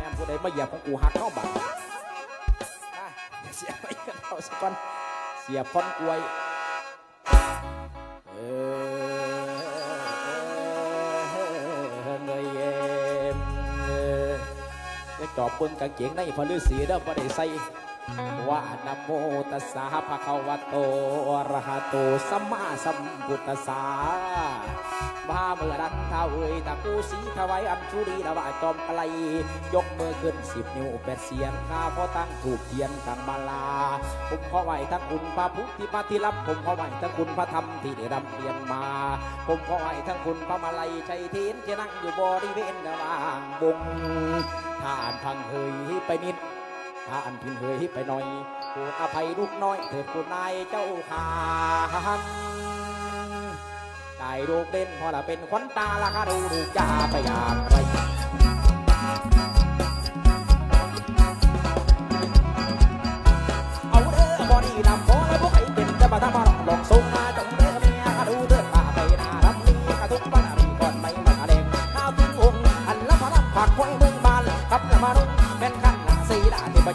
ม่ผู้ใดมาเหยียบของกูหักเข้าบัตรเสียไปกันเอาสักก่อนเสียบคอนกล้วยเออเงยเอ็มเออจะจอบเบิ่งกางเกงในพอฤาษีเด้อพอได้ใส่ ว่านะโมตัสสะภะคะวะโตอะระหะโตสัมมาสัมพุทธัสสะมาเมื่อรันเท้าเอยตะกูสีถวายอัญชุรีระวะจอมไกลยกมือขึ้นสิบนิ้วแปดเสียงข้าพอตั้งถูกเทียนตั้งมาลาผมขอไหวทั้งคุณพระพุทธพระที่รับผมขอไหวทั้งคุณพระธรรมที่ได้รำเรียนมา ผมขอไหวทั้งคุณพระมาลัยชัยเทียนที่นั่งอยู่บริเวณระหว่างวงถ้าอ่านพังเฮยไปนิด ข้าอันพินเฮยไปหน่อยโปรดอภัยลูกน้อยเถิดคุณนายเจ้าขาได้ลูกเด่นพอละเป็นขวัญตาละค่ะดูดูจ้าไปอยากไร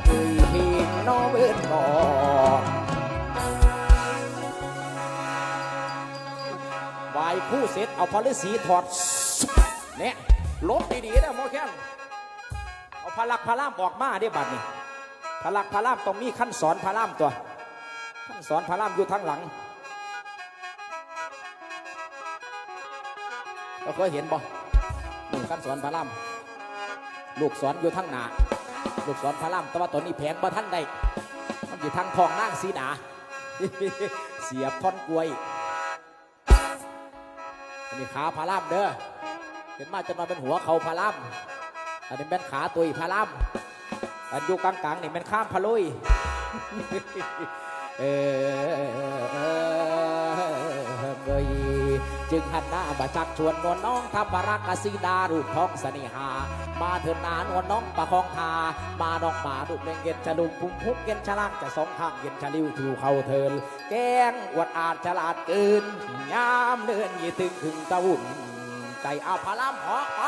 บมาเอ่ยเพลงน้อเบิดก่อนไหวคู่เสร็จเอาพลสีถอดเนี่ยลบดีๆนะโมแคนเอาพลักพลามออกมาได้บัดนี่พลักพลามตรงนี้ขั้นสอนพลามตัวขั้นสอนพลามอยู่ทางหลังเราเคยเห็นบ่นี่ขั้นสอนพลามลูกสอนอยู่ทางหน้า ลูกสอนพลามแต่ว่าตัวนี้แผงบ่ท่านใดมันอยู่ทางทองนางสีดา เสียบท่อนกล้วยอันนี้ขาพระลามเด้อเห็นมาจนมาเป็นหัวเขาพระลามอันนี้เป็นขาตุยพระลามอันอยู่กลางๆนี่มันข้ามพะลุยเออเงย จึงหันหน้ามาชักชวนนวลน้องทำบารักกสีดารูปท้องเสนิหา มาเถิดนานวลน้องประคองทามาดอกหมาดุเล่งเย็นฉลุมพุ่มพุกเย็นฉลากจะสองข้างเย็นฉลิวถูเขาเทินแกงอวดอาจฉลาดเกินยามเดินยี่ตึงถึงตะวุ่นใจเอาพลามหาะไป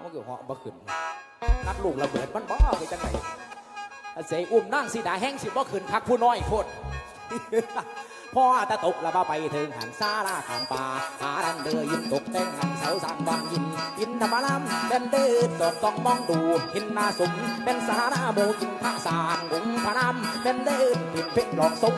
มันก็เหาะบ่ขึ้นนักลูกระเบิดมันบ้าไปจังไหน เสยอุ้มนั่งสีดาแห้งสิบ่ขึ้นคักผู้น้อยโพดพ่อตะตกละบ้าไปถึงหันซาลาข้างป่าหาดันเดอยินตกแต่งหันเสาสางบางยินยินธรรมลำเป็นเดินสอดต้องมองดูหินนาสมเป็นสาราโมกินพระสางกุมพระนำเป็นเดินผิดเพชรหลอกสม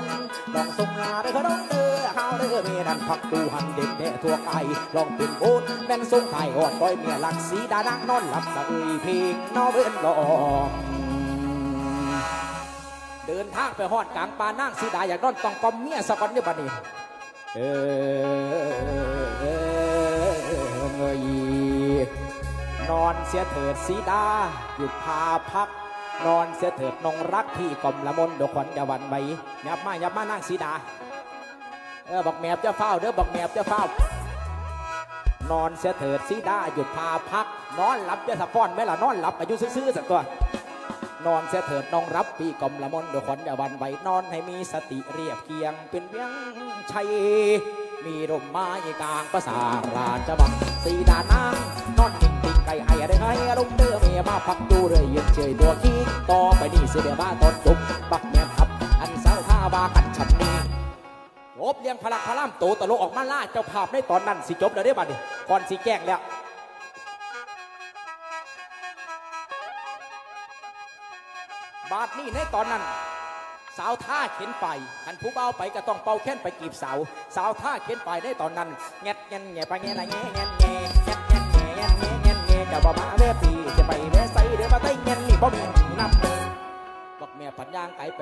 หลอกสมลาเด้อขนมเด้อเฮาเด้อเมนันพักดูหันเด็ดแด่ทั่วไกลลองเป็นโบนเป็นทรงไทยหอดก้อยเมียหลักสีดานังนอนหลับสะเอยเพลงนอเบิ้นหลอก เดินทางไปฮอดกลางป่านั่งสีดาอยากนอนต้องกอมเมียสะก่อนเนี่ยบัดนี้เออเงยนอนเสียเถิดสีดาหยุดพาพัก นอนเสียเถิดนงรักที่กลมละมนดอกขวัญอยาวันไหวยับมายับมานั่งสีดาเออบอกแมบจะเฝ้าเด้อบอกแมบจะเฝ้านอนเสียเถิดสีดาหยุดพาพัก นอนหลับจะสะฟ้อนไหมล่ะนอนหลับอายุซื่อๆสักตัว นอนเสียเถิดน้องรับปีกลมละมนดอกขวัญอย่าวันไหวนอนให้มีสติเรียบเคียงเป็นเวียงชัยมีร่มไม้กลางประสาราชบังสีดานางนอนติ่งติ่งไก่ไอ้ได้ให้ลมเดือเมียมาพักดูเรื่อยยืนเฉยตัวขี้ต่อไปนี่เสียเดียบ้าตอนจบบักแม่ทับ อันเศร้าท่าบากันฉันนี้จบเลี้ยงพลักพลามโตตลกออกมาล่าเจ้าภาพในตอนนั้นสิจบแล้วได้บัดนี้ก่อนสิแก้งแล้ว บาทนี่ในตอนนั้น สาวท่าเข็นไปขันผู้เบาไปก็ต้องเป่าแค้นไปกีบสาว สาวท่าเข็นไปในตอนนั้นแงดแงนแงไปแงอะไรแงแงนแง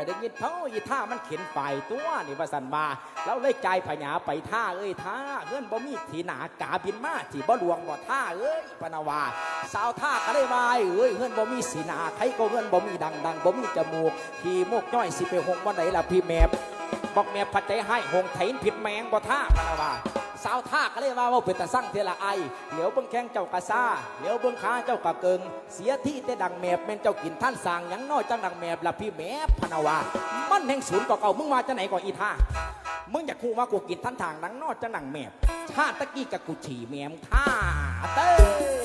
ก่ไปได้ยินเท่าอีท่ามันเข็นฝ่ายตัวนี่ว่าสันมาแล้วเลยใจพญาไปท่าเอ้ยท่าเงื่อนบ่มีทีหนากาบินมาที่บ่หลวงบ่ท่าเอ้ยปนาวา สาวท่าก็ได้วายเอ้ยเงื่อนบ่มีสีหนาใครก็เงื่อนบ่มีดังดังบ่มีจมูกขี่โมกย่อยสิไปหงวันไหนล่ะพี่แม่บอกแม่ผัดใจให้หงไถนผิดแมงบ่ท่าปนาวา สาวท่าก็เลยว่าว่าเป็นตาสั่งเทละไอเหลียวเบิ้งแข้งเจ้ากะซาเหลียวเบิ้งขาเจ้ากะเกิง เสียที่แต่ดังแมบเป็นเจ้ากินท่านสั่งยังน้อยจังดังแมบละพี่แมบพนาวามันแห่งศูนย์ก่อเก่ามึงมาจะไหนก่อนอีท่ามึงอยากคู่ว่ากูกินท่านทางนังนอจังดังแมบชาตะกี้กับกูฉี่แมมท่าเต้